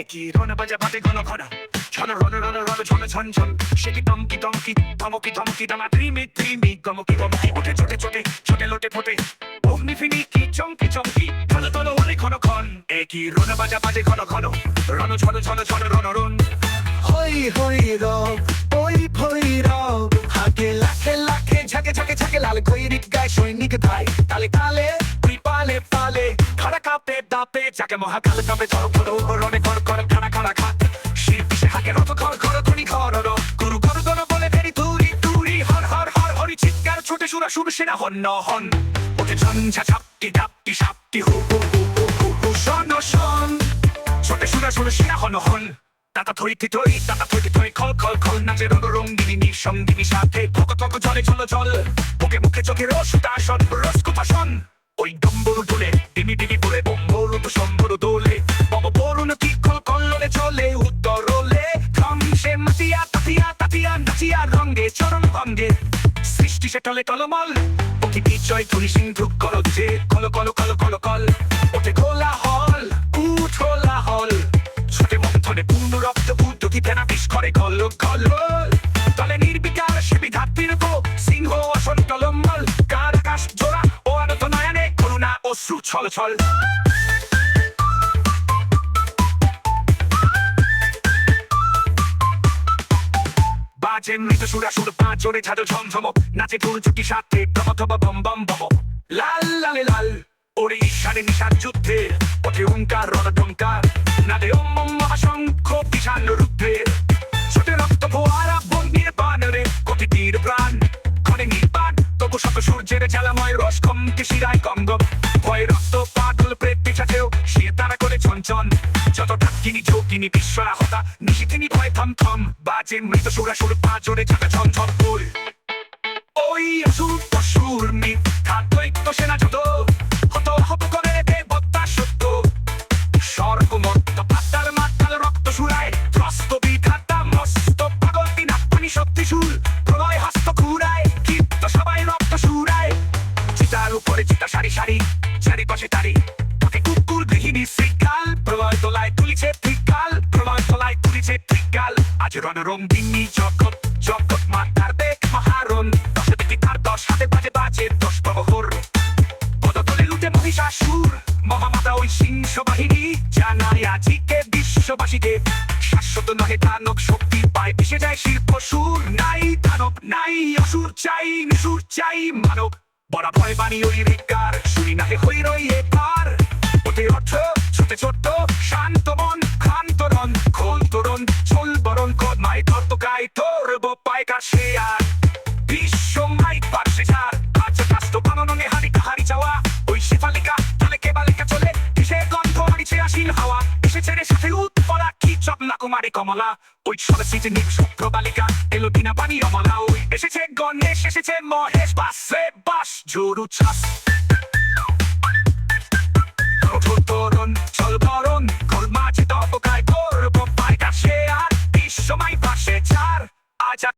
একই রণ বাজা বাজে ঘন ঘন ছন রণ রণ রণ ছন ছন ছন সে সেটি দমকি দমকি ধমকি ধমকি দামা ত্রিমি ত্রিমি গমকি গমকি ওঠে ছোটে ছোটে ছোটে লোটে, ফোটে। অগ্নি ফিনি কি চমকি চমকি তল তল হলে ক্ষণ ক্ষণ। একই রণ বাজা, বাজে ঘন ঘন রণ ছন ছন ছন রণ রণ হই হই র ওই ভই র হাকে, লাখে লাখে, ঝাঁকে ঝাঁকে ঝাঁকে, লাল গৈরিক গায় সৈনিক ধাই তালে তালে পালে পালে। কাপে দাপে যাকে মহাকাল কাপে, ধর ধর রণে কর কর খাড়া খাড়া খাত। শির পিছে হাকে রত ঘর ঘর ধনি ঘর গুরু, গরু গরু বলে ফেরি তুরি তুরি হর হর হর, হরি, চিৎকার, ছোটে, সুরা, সুর, সেনা, হন হন। ওঠে ঝঞ্ঝা, ঝাপটি ঝাপটি সাপটি হু হু হু হু হু হু, শন শন। ছোটে, সুরা, সুর, সেনা, হন হন। তাতা, থই থি থই, তাতা, থই থি থই, খল খল খল, নাচে রঙ রঙ্গিনী সঙ্গিনী সাথে। ভক ভক জলে, চল জল মুখে মুখে, চোখে রস দাসন রস, কুপাসন। ওই ডম্বরু দোলে ডিমি ডিমি বলে বম্বরু তো সম্বরু দোলে। বব বরুণ কি খল কল্ললে চলে উত্তরলে ধ্বংসে মাতিয়া, তাতিয়া তাতিয়া, নাচিয়া রঙ্গে চরণ ভঙ্গে। সৃষ্টি সে টলে টলমল, ওকে বিজয় ধরি সিন্ধু কল যে call call call call call, ওঠে খোলা হল উঠোলা হল ছোটে মন্থনে পূর্ণ রক্ত উদ্যোগী ফেনা বিষ করে গল গল তলে নির্বিকার সে বিধাত্রীর গো সিংহ অসন ছল বাজে মৃত সুরা সুর নাচে চুটি সাথে বম বম বম। লাল, লালে, লাল, ওরে যুদ্ধে। ওঙ্কার রণটঙ্কার নাদে ওম বিশাল ছোটে রক্ত ফোয়ারা বন্যের বানরে কোটি তীর প্রাণ। ক্ষণে নির্বাণ, তবু শত সূর্যের জ্বালাময় রস কমকে শিরায় গঙ্গম ভয় যত ডাকিনি যোগিনী বিশ্বাহতা নিশিথিনী, ভয় থম থম, বাজে মৃত সুরা সুর পা জোরে চাকা ঝম ঝম ফুল। ওই অসুর পশুর মিথ্যা দৈত্য সেনা যত হত হত করে দেবতা সত্য। স্বর্গমত্ত পাতাল মাতাল রক্ত সুরায় ত্রস্ত বিধাতা মস্ত পাগল বিনা পানি শক্তি সুর, প্রলয় হস্ত খুরায় কীর্ত সবাই রক্ত সুরায়। চিতার উপরে চিতা সারি সারি, চারিপাশে তারি। ত্রিকাল আজ রণ রঙ্গিনী জগৎ জগৎ মাতার দেখ মহারণ। দশে দেখি তার দশ হাতে বাজে বাজে দশ প্রহর। পদতলে লুটে মহিষাসুর, মহামাতা ওই সিংহ বাহিনী জানায় আজিকে বিশ্ববাসীকে, শাশ্বত নহে দানব শক্তি পায় পিছে যায় শিল্প সুর নাই দানব, নাই অসুর, চাই নিসুর চাই মানব। বড় ভয় বাণী ওই রিকার শুনি নাহে হই রই বারণ, চুল বরণ কদ মাই কত গাই তোর বোপাই কাছে আর। বিশ্ব মাই পাশে ছাড় কাঁচা কাস্ত বানানোনে হারিকা হারি যাওয়া। ওই শেফালিকা তালে কেবালিকা চলে? কিসের গন্ধ হারিছে আসিন হাওয়া? এসেছে রে সাথে উৎপলা, কি চপ না কুমারে কমলা? ওই ছলে সিটে নিপ শুক্র বালিকা, এলো দিনা পানি অমলা। ওই এসেছে গণেশ, এসেছে মহেশ, বাসে বাস জোরু ছাস। তরুণ চলবা